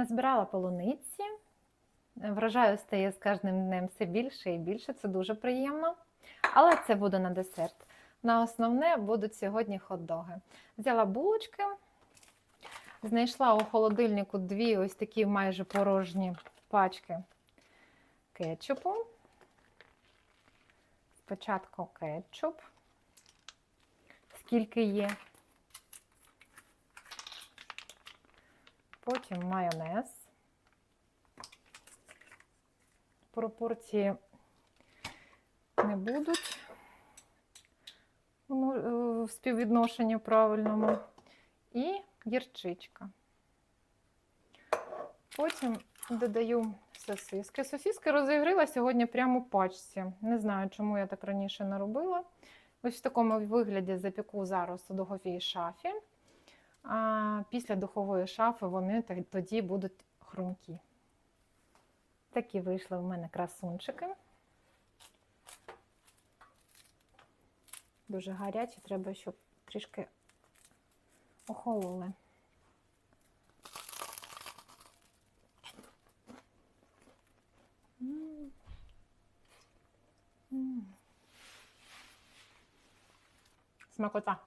Назбирала полуниці. Врожаю стає з кожним днем все більше і більше, це дуже приємно. Але це буде на десерт. На основне будуть сьогодні хот-доги. Взяла булочки, знайшла у холодильнику дві ось такі майже порожні пачки кетчупу. Спочатку кетчуп, скільки є. Потім майонез. Пропорції не будуть ну, е, в співвідношенні правильному. І гірчичка. Потім додаю сосиски. Сосиски розігріла сьогодні прямо у пачці. Не знаю, чому я так раніше не робила. Ось в такому вигляді запіку зараз у духовій шафі. А після духової шафи вони тоді будуть хрумкі. Такі вийшли в мене красунчики. Дуже гарячі, треба, щоб трішки охололи. Смакота.